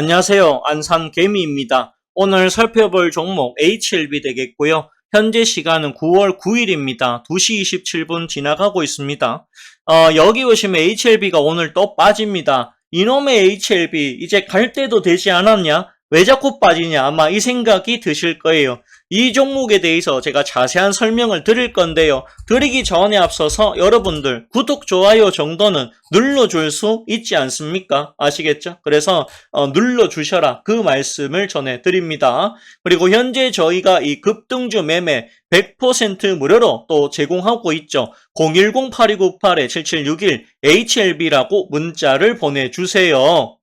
안녕하세요. 안산 개미입니다. 오늘 살펴볼 종목 HLB 되겠고요. 현재 시간은 9월 9일입니다. 2시 27분 지나가고 있습니다. 어, 여기 보시면 HLB가 오늘 또 빠집니다. 이놈의 HLB 이제 갈 때도 되지 않았냐? 왜 자꾸 빠지냐? 아마 이 생각이 드실 거예요. 이 종목에 대해서 제가 자세한 설명을 드릴 건데요. 드리기 전에 앞서서 여러분들 구독, 좋아요 정도는 눌러줄 수 있지 않습니까? 아시겠죠? 그래서 어, 눌러주셔라 그 말씀을 전해드립니다. 그리고 현재 저희가 이 급등주 매매 100% 무료로 또 제공하고 있죠. 010-8298-7761 HLB라고 문자를 보내주세요.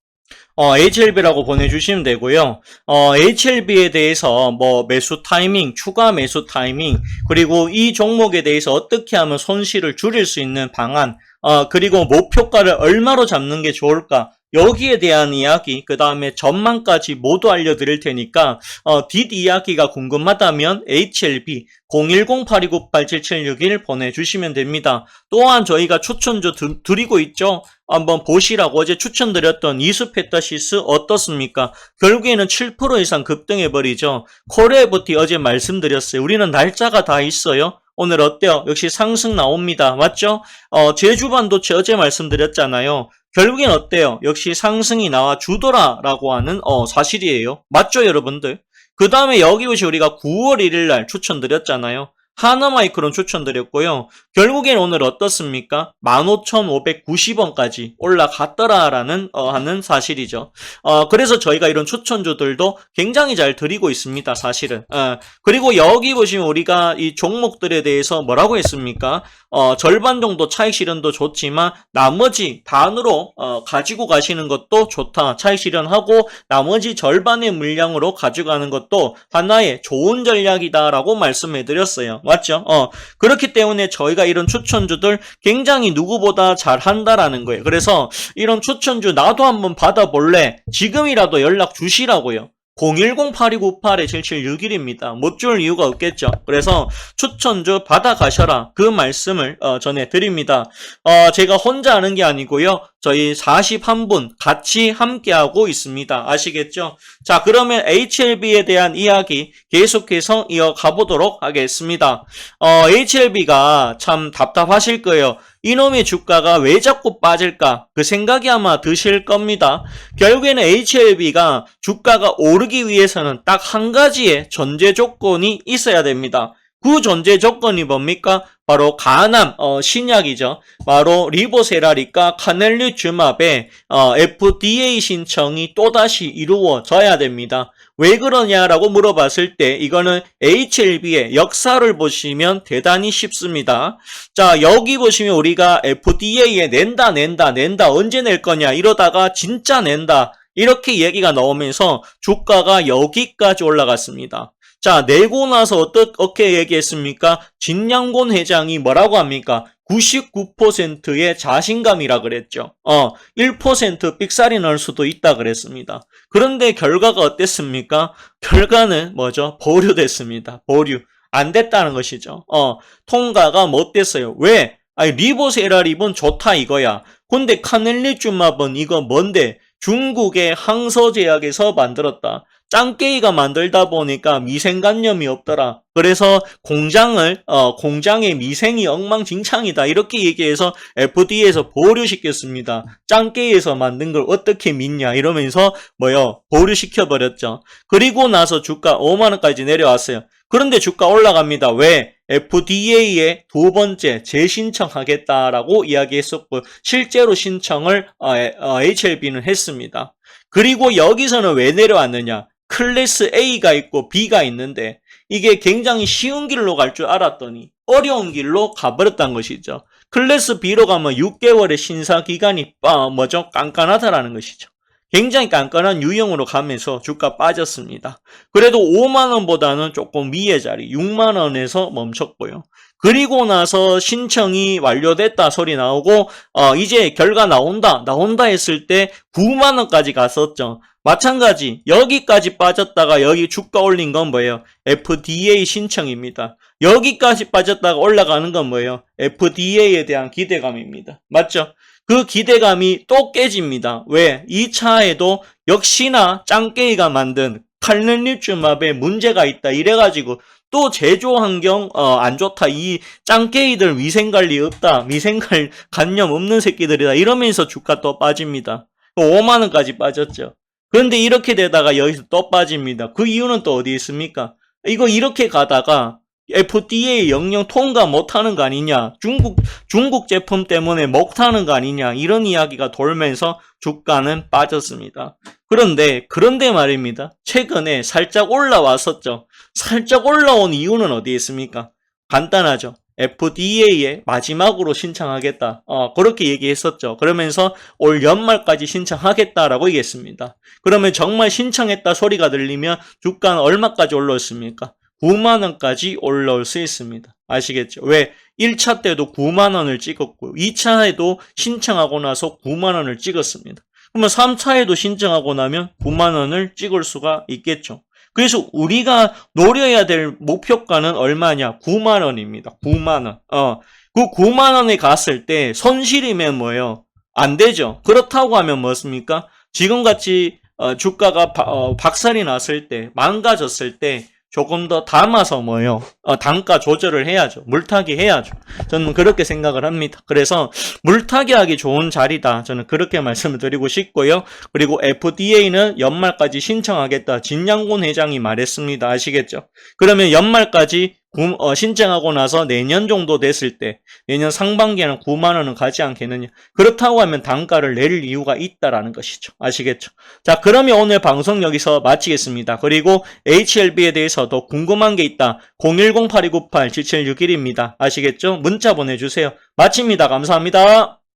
어, HLB라고 보내주시면 되고요. 어, HLB에 대해서 뭐 매수 타이밍, 추가 매수 타이밍, 그리고 이 종목에 대해서 어떻게 하면 손실을 줄일 수 있는 방안, 어, 그리고 목표가를 얼마로 잡는 게 좋을까, 여기에 대한 이야기, 그 다음에 전망까지 모두 알려드릴 테니까, 어, 뒷 이야기가 궁금하다면 HLB 010-8298-7761 보내주시면 됩니다. 또한 저희가 추천주 드, 드리고 있죠? 한번 보시라고 어제 추천드렸던 이수페타시스 어떻습니까? 결국에는 7% 이상 급등해버리죠. 코레부티 어제 말씀드렸어요. 우리는 날짜가 다 있어요. 오늘 어때요? 역시 상승 나옵니다. 맞죠? 어, 제주 반도체 어제 말씀드렸잖아요. 결국엔 어때요? 역시 상승이 나와 주더라라고 하는 어, 사실이에요. 맞죠, 여러분들? 그 다음에 여기 오시 우리가 9월 1일 날 추천드렸잖아요. 하나마이크론 추천드렸고요. 결국엔 오늘 어떻습니까? 15,590원까지 올라갔더라라는 어, 하는 사실이죠. 어, 그래서 저희가 이런 추천주들도 굉장히 잘 드리고 있습니다. 사실은. 어, 그리고 여기 보시면 우리가 이 종목들에 대해서 뭐라고 했습니까? 어, 절반 정도 차익 실현도 좋지만 나머지 반으로 어, 가지고 가시는 것도 좋다. 차익 실현하고 나머지 절반의 물량으로 가져가는 것도 하나의 좋은 전략이다라고 말씀해 드렸어요. 맞죠? 어, 그렇기 때문에 저희가 이런 추천주들 굉장히 누구보다 잘 한다라는 거예요. 그래서 이런 추천주 나도 한번 받아볼래? 지금이라도 연락 주시라고요. 010-8298-7761입니다. 못 줄 이유가 없겠죠. 그래서 추천주 받아가셔라. 그 말씀을 어, 전해드립니다. 어, 제가 혼자 하는 게 아니고요. 저희 41분 같이 함께하고 있습니다. 아시겠죠? 자, 그러면 HLB에 대한 이야기 계속해서 이어가 보도록 하겠습니다. 어, HLB가 참 답답하실 거예요. 이놈의 주가가 왜 자꾸 빠질까? 그 생각이 아마 드실 겁니다. 결국에는 HLB가 주가가 오르기 위해서는 딱 한 가지의 전제 조건이 있어야 됩니다. 그 전제 조건이 뭡니까? 바로 가암 어, 신약이죠. 바로 리보세라리카 카넬리주맙의 어, FDA 신청이 또다시 이루어져야 됩니다. 왜 그러냐라고 물어봤을 때 이거는 HLB의 역사를 보시면 대단히 쉽습니다. 자 여기 보시면 우리가 FDA에 낸다 낸다 낸다 언제 낼 거냐 이러다가 진짜 낸다 이렇게 얘기가 나오면서 주가가 여기까지 올라갔습니다. 자, 내고 나서 어떻게 얘기했습니까? 진양곤 회장이 뭐라고 합니까? 99%의 자신감이라 그랬죠. 어, 1% 삑살이 날 수도 있다 그랬습니다. 그런데 결과가 어땠습니까? 결과는 뭐죠? 보류됐습니다. 보류. 안 됐다는 것이죠. 어, 통과가 못 됐어요. 왜? 아니, 리보세라립은 좋다 이거야. 근데 카넬리주맙은 이거 뭔데? 중국의 항서제약에서 만들었다. 짱깨이가 만들다 보니까 미생간염이 없더라. 그래서 공장을 어, 공장의 미생이 엉망진창이다 이렇게 얘기해서 FDA에서 보류시켰습니다. 짱깨이에서 만든 걸 어떻게 믿냐 이러면서 뭐요 보류시켜 버렸죠. 그리고 나서 주가 5만 원까지 내려왔어요. 그런데 주가 올라갑니다. 왜? FDA에 두 번째 재신청하겠다라고 이야기했었고 실제로 신청을 어, HLB는 했습니다. 그리고 여기서는 왜 내려왔느냐? 클래스 A가 있고 B가 있는데 이게 굉장히 쉬운 길로 갈 줄 알았더니 어려운 길로 가버렸다는 것이죠. 클래스 B로 가면 6개월의 신사 기간이 빠 뭐죠? 깐깐하다라는 것이죠. 굉장히 깐깐한 유형으로 가면서 주가 빠졌습니다. 그래도 5만 원보다는 조금 위의 자리 6만 원에서 멈췄고요. 그리고 나서 신청이 완료됐다 소리 나오고 어, 이제 결과 나온다 나온다 했을 때 9만 원까지 갔었죠. 마찬가지 여기까지 빠졌다가 여기 주가 올린 건 뭐예요? FDA 신청입니다. 여기까지 빠졌다가 올라가는 건 뭐예요? FDA에 대한 기대감입니다. 맞죠? 그 기대감이 또 깨집니다. 왜? 2차에도 역시나 짱깨이가 만든 칼렌리쭈맙에 문제가 있다. 이래가지고 또 제조 환경 어, 안 좋다. 이 짱깨이들 위생 관리 없다. 위생 관 관념 없는 새끼들이다. 이러면서 주가 또 빠집니다. 5만 원까지 빠졌죠. 그런데 이렇게 되다가 여기서 또 빠집니다. 그 이유는 또 어디 있습니까? 이거 이렇게 가다가 FDA 영영 통과 못하는 거 아니냐? 중국 중국 제품 때문에 못하는 거 아니냐? 이런 이야기가 돌면서 주가는 빠졌습니다. 그런데 그런데 말입니다. 최근에 살짝 올라왔었죠. 살짝 올라온 이유는 어디에 있습니까? 간단하죠. FDA에 마지막으로 신청하겠다. 어, 그렇게 얘기했었죠. 그러면서 올 연말까지 신청하겠다라고 얘기했습니다. 그러면 정말 신청했다 소리가 들리면 주가는 얼마까지 올라왔습니까? 9만 원까지 올라올 수 있습니다. 아시겠죠? 왜? 1차 때도 9만 원을 찍었고 2차에도 신청하고 나서 9만 원을 찍었습니다. 그러면 3차에도 신청하고 나면 9만 원을 찍을 수가 있겠죠. 그래서 우리가 노려야 될 목표가는 얼마냐? 9만 원입니다. 9만 원. 어. 그 9만 원에 갔을 때 손실이면 뭐예요? 안 되죠. 그렇다고 하면 뭐습니까? 지금같이 어, 주가가 바- 어, 박살이 났을 때, 망가졌을 때 조금 더 담아서 뭐요? 어, 단가 조절을 해야죠. 물타기 해야죠. 저는 그렇게 생각을 합니다. 그래서 물타기 하기 좋은 자리다. 저는 그렇게 말씀을 드리고 싶고요. 그리고 FDA는 연말까지 신청하겠다. 진양곤 회장이 말했습니다. 아시겠죠? 그러면 연말까지 신청하고 나서 내년 정도 됐을 때 내년 상반기에는 9만 원은 가지 않겠느냐. 그렇다고 하면 단가를 내릴 이유가 있다라는 것이죠. 아시겠죠? 자, 그러면 오늘 방송 여기서 마치겠습니다. 그리고 HLB에 대해서도 궁금한 게 있다. 010-8298-7761입니다. 아시겠죠? 문자 보내주세요. 마칩니다. 감사합니다.